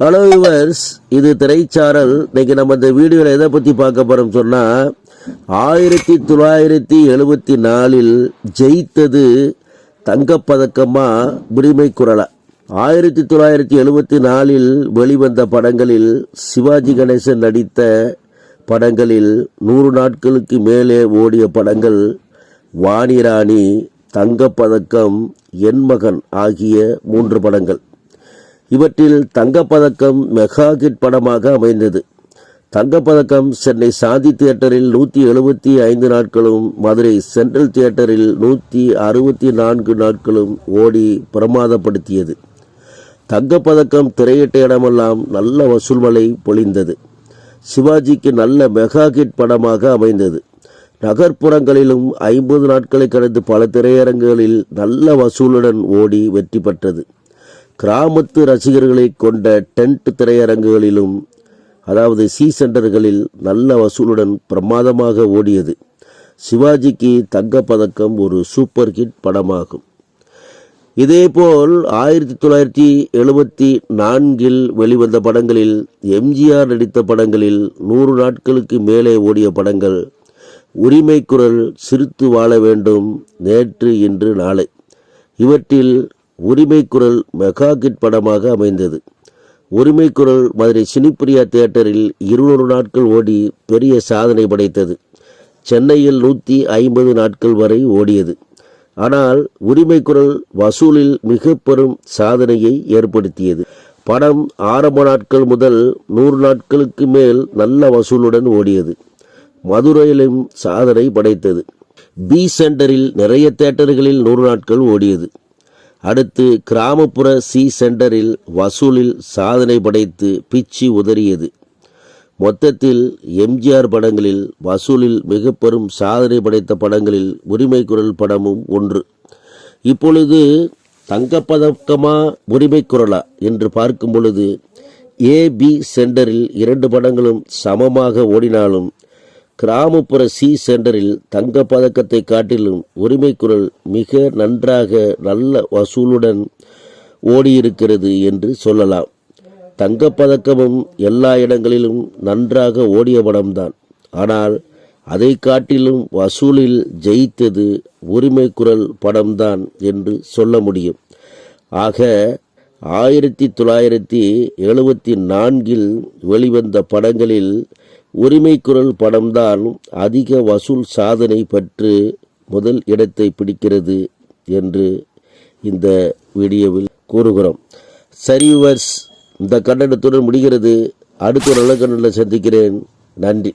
Hello yours இது திரைச்சாரல். இன்னைக்கு நம்ம இந்த வீடியோவில் எதை பற்றி பார்க்க போகிறோம் சொன்னால் ஆயிரத்தி தொள்ளாயிரத்தி எழுபத்தி நாலில் ஜெயித்தது தங்கப்பதக்கமாக உரிமை குரலா. ஆயிரத்தி தொள்ளாயிரத்தி எழுபத்தி நாலில் வெளிவந்த படங்களில் சிவாஜி கணேசன் நடித்த படங்களில் நூறு நாட்களுக்கு மேலே ஓடிய படங்கள் வாணிராணி தங்கப்பதக்கம் என் மகன் ஆகிய மூன்று படங்கள். இவற்றில் தங்கப்பதக்கம் மெகா ஹிட் படமாக அமைந்தது. தங்கப்பதக்கம் சென்னை சாந்தி தியேட்டரில் நூற்றி எழுபத்தி ஐந்து நாட்களும் மதுரை சென்ட்ரல் தியேட்டரில் நூற்றி அறுபத்தி நான்கு நாட்களும் ஓடி பிரமாதப்படுத்தியது. தங்கப்பதக்கம் திரையிட்ட இடமெல்லாம் நல்ல வசூல் மலை பொழிந்தது. சிவாஜிக்கு நல்ல மெகா ஹிட் படமாக அமைந்தது. நகர்ப்புறங்களிலும் ஐம்பது நாட்களை கடந்து பல திரையரங்குகளில் நல்ல வசூலுடன் ஓடி வெற்றி பெற்றது. கிராமத்து ரசிகர்களை கொண்ட டென்ட் திரையரங்குகளிலும் அதாவது சி சென்டர்களில் நல்ல வசூலுடன் பிரமாதமாக ஓடியது. சிவாஜிக்கு தங்கப்பதக்கம் ஒரு சூப்பர் ஹிட் படமாகும். இதேபோல் ஆயிரத்தி தொள்ளாயிரத்தி எழுபத்தி நான்கில் வெளிவந்த படங்களில் எம்ஜிஆர் நடித்த படங்களில் நூறு நாட்களுக்கு மேலே ஓடிய படங்கள் உரிமை குரல் சிரித்து வாழ வேண்டும் நேற்று இன்று நாளை. இவற்றில் உரிமை குரல் மெகா கிட் படமாக அமைந்தது. உரிமை குரல் மதுரை சினிப்பிரியா தியேட்டரில் இருநூறு நாட்கள் ஓடி பெரிய சாதனை படைத்தது. சென்னையில் நூற்றி ஐம்பது நாட்கள் வரை ஓடியது. ஆனால் உரிமை குரல் வசூலில் மிக பெரும் சாதனையை ஏற்படுத்தியது. படம் ஆரம்ப நாட்கள் முதல் நூறு நாட்களுக்கு மேல் நல்ல வசூலுடன் ஓடியது. மதுரையிலும் சாதனை படைத்தது. பி சென்டரில் நிறைய தேட்டர்களில் நூறு நாட்கள் ஓடியது. அடுத்து கிராமப்புற சி சென்டரில் வசூலில் சாதனை படைத்து பிச்சி உதறியது. மொத்தத்தில் எம்ஜிஆர் படங்களில் வசூலில் மிக பெரும் சாதனை படைத்த படங்களில் உரிமை குரல் படமும் ஒன்று. இப்பொழுது தங்கப்பதக்கமா உரிமை குரலா என்று பார்க்கும் பொழுது ஏபி சென்டரில் இரண்டு படங்களும் சமமாக ஓடினாலும் கிராமப்புற சி சென்டரில் தங்க பதக்கத்தை காட்டிலும் உரிமை குரல் மிக நன்றாக நல்ல வசூலுடன் ஓடியிருக்கிறது என்று சொல்லலாம். தங்கப்பதக்கமும் எல்லா இடங்களிலும் நன்றாக ஓடிய படம்தான். ஆனால் அதை காட்டிலும் வசூலில் ஜெயித்தது உரிமை குரல் படம்தான் என்று சொல்ல முடியும். ஆக ஆயிரத்தி தொள்ளாயிரத்தி எழுபத்தி நான்கில் வெளிவந்த படங்களில் உரிமை குரல் படம்தான் அதிக வசூல் சாதனை பற்று முதல் இடத்தை பிடிக்கிறது என்று இந்த வீடியோவில் கூறுகிறோம். சரிவர்ஸ் இந்த கண்டனத்துடன் முடிகிறது. அடுத்த ஒரு நல்ல கண்டனில் சந்திக்கிறேன். நன்றி.